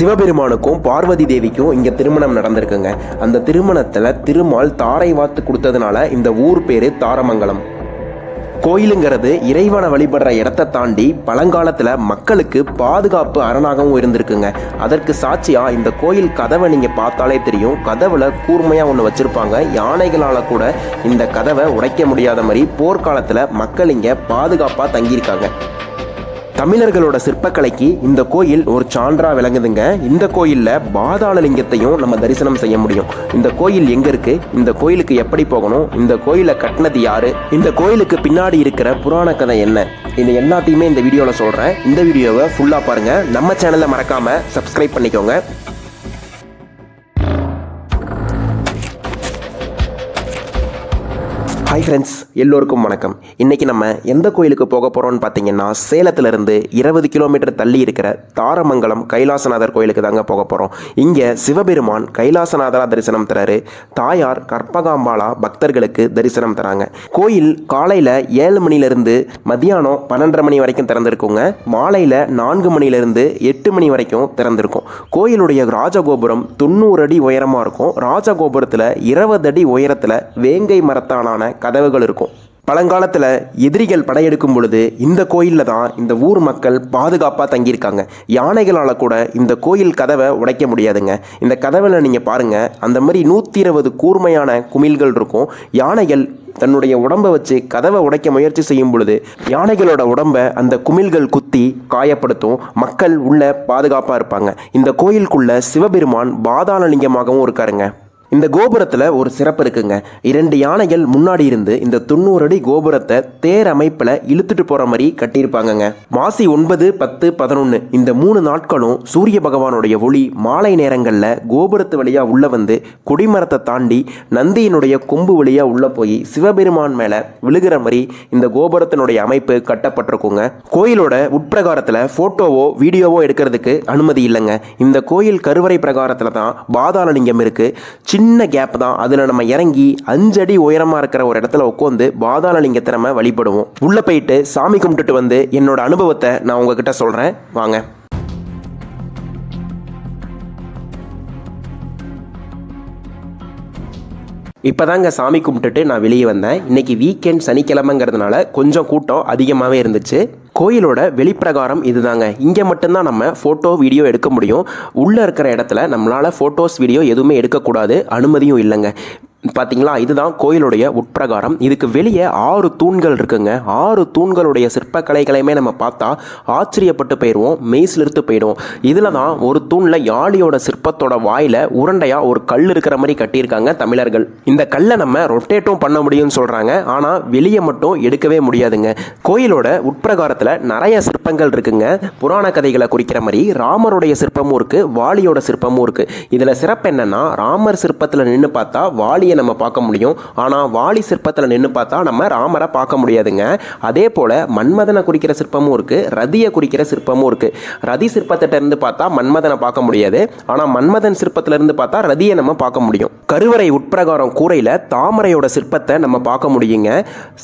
சிவபெருமானுக்கும் பார்வதி தேவிக்கும் இங்கே திருமணம் நடந்திருக்குங்க. அந்த திருமணத்தில் திருமால் தாரை வாத்து கொடுத்ததுனால இந்த ஊர் பேர் தாரமங்கலம். கோயிலுங்கிறது இறைவனை வழிபடுற இடத்த தாண்டி பழங்காலத்தில் மக்களுக்கு பாதுகாப்பு அரணாகவும் இருந்திருக்குங்க. அதற்கு சாட்சியாக இந்த கோயில் கதவை நீங்கள் பார்த்தாலே தெரியும். கதவில் கூர்மையாக ஒன்று வச்சுருப்பாங்க. யானைகளால் கூட இந்த கதவை உடைக்க முடியாத மாதிரி போர்க்காலத்தில் மக்கள் இங்கே பாதுகாப்பாக தங்கியிருக்காங்க. தமிழர்களோட சிற்பக்கலைக்கு இந்த கோயில் ஒரு சான்றா விளங்குதுங்க. இந்த கோயில்ல பாதாள லிங்கத்தையும் நம்ம தரிசனம் செய்ய முடியும். இந்த கோயில் எங்க இருக்கு? இந்த கோயிலுக்கு எப்படி போகணும்? இந்த கோயிலை கட்டினது யாரு? இந்த கோயிலுக்கு பின்னாடி இருக்கிற புராண கதை என்ன? இது எல்லாத்தையுமே இந்த வீடியோல சொல்றேன். இந்த வீடியோவை ஃபுல்லா பாருங்க. நம்ம சேனலை மறக்காம சப்ஸ்கிரைப் பண்ணிக்கோங்க. ஹாய் ஃப்ரெண்ட்ஸ் எல்லோருக்கும் வணக்கம். இன்றைக்கி நம்ம எந்த கோயிலுக்கு போக போகிறோம்னு பார்த்தீங்கன்னா சேலத்திலிருந்து இருபது கிலோமீட்டர் தள்ளி இருக்கிற தாரமங்கலம் கைலாசநாதர் கோயிலுக்கு தாங்க போக போகிறோம் இங்கே சிவபெருமான் கைலாசநாதரா தரிசனம் தராரு. தாயார் கற்பகாம்பாலா பக்தர்களுக்கு தரிசனம் தராங்க. கோயில் காலையில் ஏழு மணிலேருந்து மதியானம் பன்னெண்டரை மணி வரைக்கும் திறந்திருக்குங்க. மாலையில் நான்கு மணிலேருந்து எட்டு மணி வரைக்கும் திறந்திருக்கும். கோயிலுடைய ராஜகோபுரம் தொண்ணூறு அடி உயரமாக இருக்கும். ராஜகோபுரத்தில் இருபது அடி உயரத்தில் வேங்கை மரத்தாலான கதவுகள் இருக்கும். பழங்காலத்தில் எதிரிகள் படையெடுக்கும் பொழுது இந்த கோயிலில் தான் இந்த ஊர் மக்கள் பாதுகாப்பாக தங்கியிருக்காங்க. யானைகளால் கூட இந்த கோயில் கதவை உடைக்க முடியாதுங்க. இந்த கதவில் நீங்கள் பாருங்கள் அந்த மாதிரி நூற்றி இருபது கூர்மையான குமிழ்கள் இருக்கும். யானைகள் தன்னுடைய உடம்பை வச்சு கதவை உடைக்க முயற்சி செய்யும் பொழுது யானைகளோட உடம்பை அந்த குமிழ்கள் குத்தி காயப்படுத்தும். மக்கள் உள்ள பாதுகாப்பாக இருப்பாங்க. இந்த கோயிலுக்குள்ள சிவபெருமான் பாதாள லிங்கமாகவும் இருக்காருங்க. இந்த கோபுரத்தில் ஒரு சிறப்பு இருக்குங்க. இரண்டு யானைகள் முன்னாடி இருந்து இந்த தொண்ணூறு அடி கோபுரத்தை தேர் அமைப்பில் இழுத்துட்டு போகிற மாதிரி கட்டியிருப்பாங்கங்க. மாசி ஒன்பது பத்து பதினொன்று இந்த மூணு நாட்களும் சூரிய பகவானுடைய ஒளி மாலை நேரங்களில் கோபுரத்து வழியாக உள்ளே வந்து கொடிமரத்தை தாண்டி நந்தியினுடைய கொம்பு வழியாக உள்ளே போய் சிவபெருமான் மேலே விழுகிற மாதிரி இந்த கோபுரத்தினுடைய அமைப்பு கட்டப்பட்டிருக்குங்க. கோயிலோட உட்பிரகாரத்தில் ஃபோட்டோவோ வீடியோவோ எடுக்கிறதுக்கு அனுமதி இல்லைங்க. இந்த கோயில் கருவறை பிரகாரத்தில் தான் பாதாளலிங்கம் இருக்குது சின்ன கேப் தான். அதில் நம்ம இறங்கி அஞ்சடி உயரமாக இருக்கிற ஒரு இடத்துல உட்காந்து பாதாளலிங்கத்தை நம்ம வழிபடுவோம். உள்ளே போயிட்டு சாமி கும்பிட்டுட்டு வந்து என்னோட அனுபவத்தை நான் உங்ககிட்ட சொல்கிறேன் வாங்க. இப்போதாங்க சாமி கும்பிட்டுட்டு நான் வெளியே வந்தேன். இன்னைக்கு வீக்கெண்ட் சனிக்கிழமைங்கிறதுனால கொஞ்சம் கூட்டம் அதிகமாகவே இருந்துச்சு. கோயிலோட வெளிப்பிரகாரம் இதுதாங்க. இங்கே மட்டும்தான் நம்ம ஃபோட்டோ வீடியோ எடுக்க முடியும். உள்ளே இருக்கிற இடத்துல நம்மளால் ஃபோட்டோஸ் வீடியோ எதுவுமே எடுக்கக்கூடாது. அனுமதியும் இல்லைங்க. பார்த்தீங்களா இதுதான் கோயிலுடைய உட்பிரகாரம். இதுக்கு வெளியே ஆறு தூண்கள் இருக்குங்க. ஆறு தூண்களுடைய சிற்பக்கலைகளையுமே நம்ம பார்த்தா ஆச்சரியப்பட்டு போயிடுவோம் மெய்சிலிருத்து போயிடுவோம். இதில் தான் ஒரு தூணில் யாழியோட சிற்பத்தோட வாயில் உருண்டையாக ஒரு கல் இருக்கிற மாதிரி கட்டியிருக்காங்க தமிழர்கள். இந்த கல்லை நம்ம ரொட்டேட்டும் பண்ண முடியும்னு சொல்கிறாங்க ஆனால் வெளியே மட்டும் எடுக்கவே முடியாதுங்க. கோயிலோட உட்பிரகாரத்தில் நிறைய சிற்பங்கள் இருக்குங்க. புராண கதைகளை குறிக்கிற மாதிரி ராமருடைய சிற்பமும் இருக்குது வாலியோட சிற்பமும் இருக்குது இதில் சிறப்பு என்னென்னா ராமர் சிற்பத்தில் நின்று பார்த்தா வாலியை நம்ம பார்க்க முடியும். ஆனால் வாலி சிற்பத்தில் நின்று பார்த்தா நம்ம ராமரை பார்க்க முடியாதுங்க. அதே போல் மன்மதனை குறிக்கிற சிற்பமும் இருக்குது ரதியை குறிக்கிற சிற்பமும் இருக்குது ரதி சிற்பத்திட்டேருந்து பார்த்தா மன்மதனை பார்க்க முடியாது. ஆனால் மன்மதன் சிற்பத்திலேருந்து பார்த்தா ரதியை நம்ம பார்க்க முடியும். கருவறை உட்பிரகாரம் கூரையில் தாமரையோட சிற்பத்தை நம்ம பார்க்க முடியுங்க.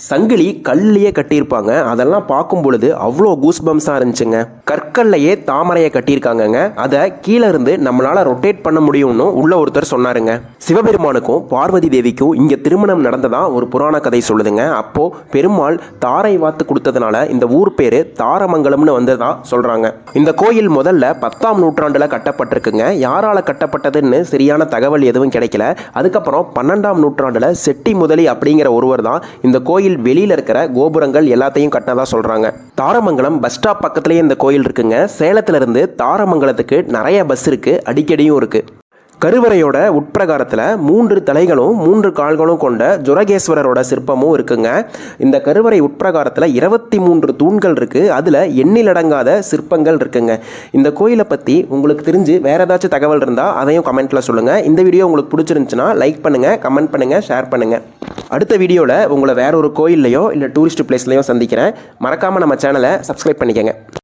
சங்கிலி கல்லையே கட்டியிருப்பாங்க. அதெல்லாம் பார்க்கும் பொழுது அவ்வளோ கூஸ்பம்ஸாக இருந்துச்சுங்க. கற்கல்லையே தாமரையை கட்டியிருக்காங்கங்க. அதை கீழே இருந்து நம்மளால் ரொட்டேட் பண்ண முடியும்னு உள்ள ஒருத்தர் சொன்னாருங்க. சிவபெருமானுக்கும் பார்வதி தேவிக்கும் இங்கே திருமணம் நடந்ததா ஒரு புராண கதை சொல்லுதுங்க. அப்போது பெருமாள் தாரை வாத்து கொடுத்ததுனால இந்த ஊர் பேர் தாரமங்கலம்னு வந்ததா சொல்கிறாங்க இந்த கோயில் முதல்ல பத்தாம் நூற்றாண்டில் கட்டப்பட்டிருக்குங்க. யாரால் கட்டப்பட்டதுன்னு சரியான தகவல் எதுவும் கிடைக்கல. அதுக்கப்புறம் பன்னெண்டாம் நூற்றாண்டில் செட்டி முதலி அப்படிங்கிற ஒருவர் தான் இந்த கோயில் வெளியில் இருக்கிற கோபுரங்கள் எல்லாத்தையும் கட்டினதா சொல்கிறாங்க தாரமங்கலம் பஸ் ஸ்டாப் பக்கத்துலேயே இந்த கோயில் இருக்குங்க. சேலத்திலிருந்து தாரமங்கலத்துக்கு நிறைய பஸ் இருக்குது அடிக்கடியும் இருக்குது கருவறையோட உட்பிரகாரத்தில் மூன்று தலைகளும் மூன்று கால்களும் கொண்ட ஜுரகேஸ்வரரோட சிற்பமும் இருக்குங்க. இந்த கருவறை உட்பிரகாரத்தில் இருபத்தி மூன்று தூண்கள் இருக்குது அதில் எண்ணிலடங்காத சிற்பங்கள் இருக்குங்க. இந்த கோயிலை பற்றி உங்களுக்கு தெரிஞ்சு வேறு ஏதாச்சும் தகவல் இருந்தால் அதையும் கமெண்ட்டில் சொல்லுங்கள் இந்த வீடியோ உங்களுக்கு பிடிச்சிருந்துச்சுன்னா லைக் பண்ணுங்கள் கமெண்ட் பண்ணுங்கள் ஷேர் பண்ணுங்கள் அடுத்த வீடியோவில் உங்களை வேற ஒரு கோயில்லையோ இல்லை டூரிஸ்ட் பிளேஸ்லையோ சந்திக்கிறேன். மறக்காமல் நம்ம சேனலை சப்ஸ்கிரைப் பண்ணிக்கங்க.